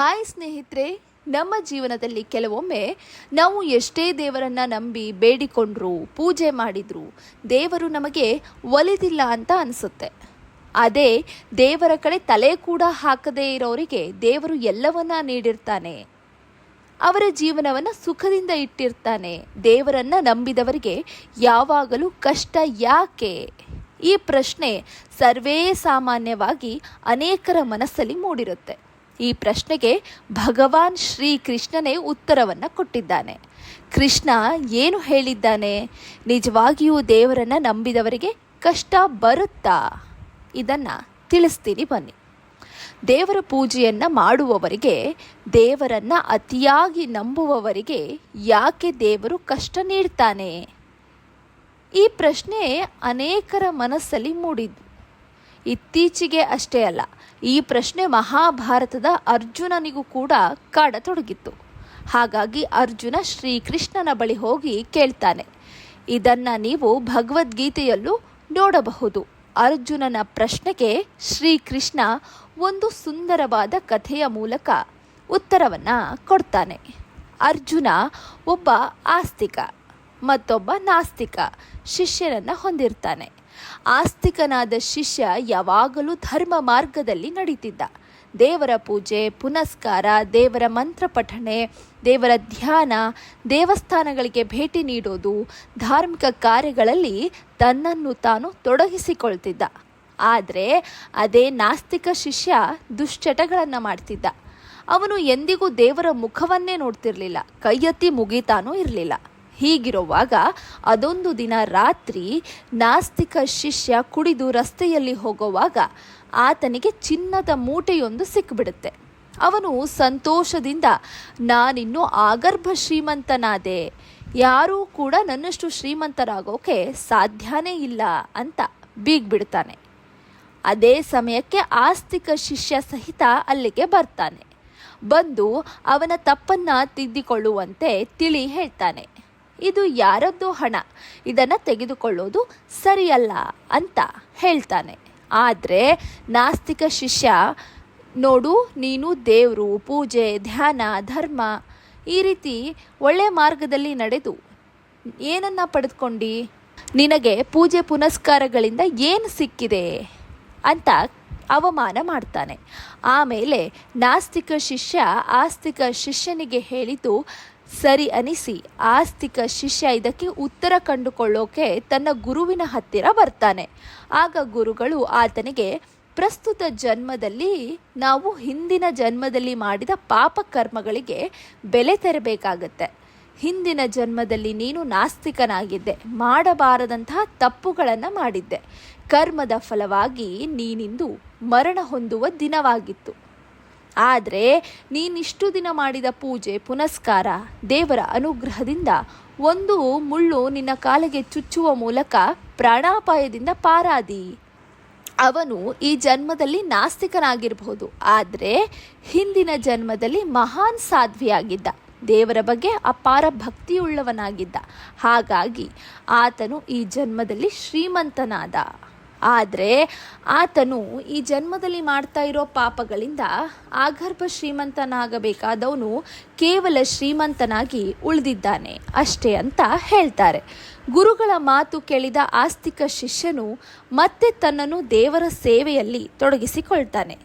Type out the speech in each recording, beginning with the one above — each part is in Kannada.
ಹಾಯ್ ಸ್ನೇಹಿತರೆ, ನಮ್ಮ ಜೀವನದಲ್ಲಿ ಕೆಲವೊಮ್ಮೆ ನಾವು ಎಷ್ಟೇ ದೇವರನ್ನ ನಂಬಿ ಬೇಡಿಕೊಂಡ್ರು, ಪೂಜೆ ಮಾಡಿದ್ರು, ದೇವರು ನಮಗೆ ಒಲಿದಿಲ್ಲ ಅಂತ ಅನಿಸುತ್ತೆ. ಅದೇ ದೇವರ ಕಡೆ ತಲೆ ಕೂಡ ಹಾಕದೇ ಇರೋರಿಗೆ ದೇವರು ಎಲ್ಲವನ್ನ ನೀಡಿರ್ತಾನೆ. ಅವರ ಜೀವನವನ್ನು ಸುಖದಿಂದ ಇಟ್ಟಿರ್ತಾನೆ. ದೇವರನ್ನು ನಂಬಿದವರಿಗೆ ಯಾವಾಗಲೂ ಕಷ್ಟ ಯಾಕೆ? ಈ ಪ್ರಶ್ನೆ ಸರ್ವೇ ಸಾಮಾನ್ಯವಾಗಿ ಅನೇಕರ ಮನಸ್ಸಲ್ಲಿ ಮೂಡಿರುತ್ತೆ. ಈ ಪ್ರಶ್ನೆಗೆ ಭಗವಾನ್ ಶ್ರೀ ಕೃಷ್ಣನೇ ಉತ್ತರವನ್ನು ಕೊಟ್ಟಿದ್ದಾನೆ. ಕೃಷ್ಣ ಏನು ಹೇಳಿದ್ದಾನೆ? ನಿಜವಾಗಿಯೂ ದೇವರನ್ನು ನಂಬಿದವರಿಗೆ ಕಷ್ಟ ಬರುತ್ತಾ? ಇದನ್ನು ತಿಳಿಸ್ತೀನಿ ಬನ್ನಿ. ದೇವರ ಪೂಜೆಯನ್ನು ಮಾಡುವವರಿಗೆ, ದೇವರನ್ನು ಅತಿಯಾಗಿ ನಂಬುವವರಿಗೆ ಯಾಕೆ ದೇವರು ಕಷ್ಟ ನೀಡ್ತಾನೆ? ಈ ಪ್ರಶ್ನೆ ಅನೇಕರ ಮನಸ್ಸಲ್ಲಿ ಮೂಡಿದ್ದು. ಇತ್ತೀಚೆಗೆ ಅಷ್ಟೇ ಅಲ್ಲ ಈ ಪ್ರಶ್ನೆ ಮಹಾಭಾರತದ ಅರ್ಜುನನಿಗೂ ಕೂಡ ಕಾಡತೊಡಗಿತ್ತು. ಹಾಗಾಗಿ ಅರ್ಜುನ ಶ್ರೀಕೃಷ್ಣನ ಬಳಿ ಹೋಗಿ ಕೇಳ್ತಾನೆ. ಇದನ್ನ ನೀವು ಭಗವದ್ಗೀತೆಯಲ್ಲೂ ನೋಡಬಹುದು. ಅರ್ಜುನನ ಪ್ರಶ್ನೆಗೆ ಶ್ರೀಕೃಷ್ಣ ಒಂದು ಸುಂದರವಾದ ಕಥೆಯ ಮೂಲಕ ಉತ್ತರವನ್ನು ಕೊಡ್ತಾನೆ. ಅರ್ಜುನ ಒಬ್ಬ ಆಸ್ತಿಕ, ಮತ್ತೊಬ್ಬ ನಾಸ್ತಿಕ ಶಿಷ್ಯನನ್ನು ಹೊಂದಿರ್ತಾನೆ. ಆಸ್ತಿಕನಾದ ಶಿಷ್ಯ ಯಾವಾಗಲೂ ಧರ್ಮ ಮಾರ್ಗದಲ್ಲಿ ನಡೀತಿದ್ದ. ದೇವರ ಪೂಜೆ, ಪುನಸ್ಕಾರ, ದೇವರ ಮಂತ್ರ ಪಠಣೆ, ದೇವರ ಧ್ಯಾನ, ದೇವಸ್ಥಾನಗಳಿಗೆ ಭೇಟಿ ನೀಡೋದು, ಧಾರ್ಮಿಕ ಕಾರ್ಯಗಳಲ್ಲಿ ತನ್ನನ್ನು ತಾನು ತೊಡಗಿಸಿಕೊಳ್ತಿದ್ದ. ಆದರೆ ಅದೇ ನಾಸ್ತಿಕ ಶಿಷ್ಯ ದುಶ್ಚಟಗಳನ್ನು ಮಾಡ್ತಿದ್ದ. ಅವನು ಎಂದಿಗೂ ದೇವರ ಮುಖವನ್ನೇ ನೋಡ್ತಿರಲಿಲ್ಲ. ಕೈಯತ್ತಿ ಮುಗಿತಾನೂ ಇರಲಿಲ್ಲ. ಹೀಗಿರುವಾಗ ಅದೊಂದು ದಿನ ರಾತ್ರಿ ನಾಸ್ತಿಕ ಶಿಷ್ಯ ಕುಡಿದು ರಸ್ತೆಯಲ್ಲಿ ಹೋಗುವಾಗ ಆತನಿಗೆ ಚಿನ್ನದ ಮೂಟೆಯೊಂದು ಸಿಕ್ಕಿಬಿಡುತ್ತೆ ಅವನು ಸಂತೋಷದಿಂದ, ನಾನಿನ್ನೂ ಆಗರ್ಭ ಶ್ರೀಮಂತನಾದೆ, ಯಾರೂ ಕೂಡ ನನ್ನಷ್ಟು ಶ್ರೀಮಂತರಾಗೋಕೆ ಸಾಧ್ಯನೇ ಇಲ್ಲ ಅಂತ ಬೀಗ್ಬಿಡ್ತಾನೆ. ಅದೇ ಸಮಯಕ್ಕೆ ಆಸ್ತಿಕ ಶಿಷ್ಯ ಸಹಿತ ಅಲ್ಲಿಗೆ ಬರ್ತಾನೆ. ಬಂದು ಅವನ ತಪ್ಪನ್ನ ತಿದ್ದಿಕೊಳ್ಳುವಂತೆ ತಿಳಿ ಹೇಳ್ತಾನೆ. ಇದು ಯಾರದ್ದು ಹಣ? ಇದನ್ನು ತೆಗೆದುಕೊಳ್ಳೋದು ಸರಿಯಲ್ಲ ಅಂತ ಹೇಳ್ತಾನೆ. ಆದರೆ ನಾಸ್ತಿಕ ಶಿಷ್ಯ, ನೋಡು, ನೀನು ದೇವರು, ಪೂಜೆ, ಧ್ಯಾನ, ಧರ್ಮ, ಈ ರೀತಿ ಒಳ್ಳೆ ಮಾರ್ಗದಲ್ಲಿ ನಡೆದು ಏನನ್ನ ಪಡೆದುಕೊಂಡು? ನಿನಗೆ ಪೂಜೆ ಪುನಸ್ಕಾರಗಳಿಂದ ಏನು ಸಿಕ್ಕಿದೆ? ಅಂತ ಅವಮಾನ ಮಾಡ್ತಾನೆ. ಆಮೇಲೆ ನಾಸ್ತಿಕ ಶಿಷ್ಯ ಆಸ್ತಿಕ ಶಿಷ್ಯನಿಗೆ ಹೇಳಿದ್ದು ಸರಿ ಅನಿಸಿ. ಆಸ್ತಿಕ ಶಿಷ್ಯ ಇದಕ್ಕೆ ಉತ್ತರ ಕಂಡುಕೊಳ್ಳೋಕೆ ತನ್ನ ಗುರುವಿನ ಹತ್ತಿರ ಬರ್ತಾನೆ. ಆಗ ಗುರುಗಳು ಆತನಿಗೆ, ಪ್ರಸ್ತುತ ಜನ್ಮದಲ್ಲಿ ನಾವು ಹಿಂದಿನ ಜನ್ಮದಲ್ಲಿ ಮಾಡಿದ ಪಾಪ ಕರ್ಮಗಳಿಗೆ ಬೆಲೆ ತೆರಬೇಕಾಗತ್ತೆ. ಹಿಂದಿನ ಜನ್ಮದಲ್ಲಿ ನೀನು ನಾಸ್ತಿಕನಾಗಿದ್ದೆ. ಮಾಡಬಾರದಂತಹ ತಪ್ಪುಗಳನ್ನು ಮಾಡಿದ್ದೆ. ಕರ್ಮದ ಫಲವಾಗಿ ನೀನಿಂದು ಮರಣ ಹೊಂದುವ ದಿನವಾಗಿತ್ತು. ಆದರೆ ನೀನಿಷ್ಟು ದಿನ ಮಾಡಿದ ಪೂಜೆ, ಪುನಸ್ಕಾರ ದೇವರ ಅನುಗ್ರಹದಿಂದ ಒಂದು ಮುಳ್ಳು ನಿನ್ನ ಕಾಲಿಗೆ ಚುಚ್ಚುವ ಮೂಲಕ ಪ್ರಾಣಾಪಾಯದಿಂದ ಪಾರಾದಿ. ಅವನು ಈ ಜನ್ಮದಲ್ಲಿ ನಾಸ್ತಿಕನಾಗಿರಬಹುದು, ಆದರೆ ಹಿಂದಿನ ಜನ್ಮದಲ್ಲಿ ಮಹಾನ್ ಸಾಧ್ವಿಯಾಗಿದ್ದ, ದೇವರ ಬಗ್ಗೆ ಅಪಾರ ಭಕ್ತಿಯುಳ್ಳವನಾಗಿದ್ದ. ಹಾಗಾಗಿ ಆತನು ಈ ಜನ್ಮದಲ್ಲಿ ಶ್ರೀಮಂತನಾದ. ಆದರೆ ಆತನು ಈ ಜನ್ಮದಲ್ಲಿ ಮಾಡ್ತಾ ಇರೋ ಪಾಪಗಳಿಂದ ಆಗರ್ಭ ಶ್ರೀಮಂತನಾಗಬೇಕಾದವನು ಕೇವಲ ಶ್ರೀಮಂತನಾಗಿ ಉಳಿದಿದ್ದಾನೆ ಅಷ್ಟೇ ಅಂತ ಹೇಳ್ತಾರೆ. ಗುರುಗಳ ಮಾತು ಕೇಳಿದ ಆಸ್ತಿಕ ಶಿಷ್ಯನು ಮತ್ತೆ ತನ್ನನ್ನು ದೇವರ ಸೇವೆಯಲ್ಲಿ ತೊಡಗಿಸಿಕೊಳ್ತಾನೆ.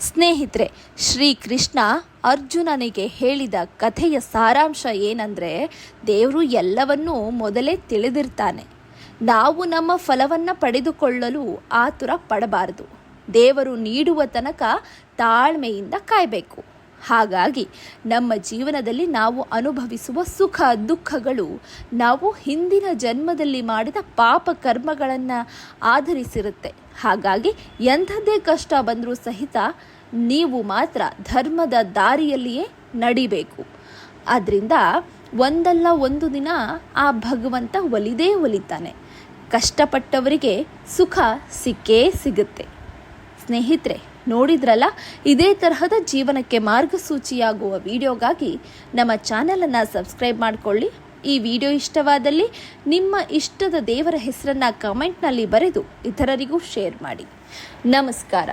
ಸ್ನೇಹಿತರೆ, ಶ್ರೀಕೃಷ್ಣ ಅರ್ಜುನನಿಗೆ ಹೇಳಿದ ಕಥೆಯ ಸಾರಾಂಶ ಏನಂದರೆ ದೇವರು ಎಲ್ಲವನ್ನೂ ಮೊದಲೇ ತಿಳಿದಿರ್ತಾನೆ. ನಾವು ನಮ್ಮ ಫಲವನ್ನು ಪಡೆದುಕೊಳ್ಳಲು ಆತುರ ಪಡಬಾರದು. ದೇವರು ನೀಡುವ ತನಕ ತಾಳ್ಮೆಯಿಂದ ಕಾಯಬೇಕು. ಹಾಗಾಗಿ ನಮ್ಮ ಜೀವನದಲ್ಲಿ ನಾವು ಅನುಭವಿಸುವ ಸುಖ ದುಃಖಗಳು ನಾವು ಹಿಂದಿನ ಜನ್ಮದಲ್ಲಿ ಮಾಡಿದ ಪಾಪ ಕರ್ಮಗಳನ್ನು ಆಧರಿಸಿರುತ್ತೆ. ಹಾಗಾಗಿ ಎಂಥದ್ದೇ ಕಷ್ಟ ಬಂದರೂ ಸಹಿತ ನೀವು ಮಾತ್ರ ಧರ್ಮದ ದಾರಿಯಲ್ಲಿಯೇ ನಡಿಬೇಕು. ಆದ್ದರಿಂದ ಒಂದಲ್ಲ ಒಂದು ದಿನ ಆ ಭಗವಂತ ಒಲಿದೇ ಒಲಿತಾನೆ. ಕಷ್ಟಪಟ್ಟವರಿಗೆ ಸುಖ ಸಿಕ್ಕೇ ಸಿಗುತ್ತೆ. ಸ್ನೇಹಿತರೆ, ನೋಡಿದ್ರಲ್ಲ? ಇದೇ ತರಹದ ಜೀವನಕ್ಕೆ ಮಾರ್ಗಸೂಚಿಯಾಗುವ ವಿಡಿಯೋಗಾಗಿ ನಮ್ಮ ಚಾನಲನ್ನು ಸಬ್ಸ್ಕ್ರೈಬ್ ಮಾಡಿಕೊಳ್ಳಿ. ಈ ವಿಡಿಯೋ ಇಷ್ಟವಾದಲ್ಲಿ ನಿಮ್ಮ ಇಷ್ಟದ ದೇವರ ಹೆಸರನ್ನು ಕಮೆಂಟ್ನಲ್ಲಿ ಬರೆದು ಇತರರಿಗೂ ಶೇರ್ ಮಾಡಿ. ನಮಸ್ಕಾರ.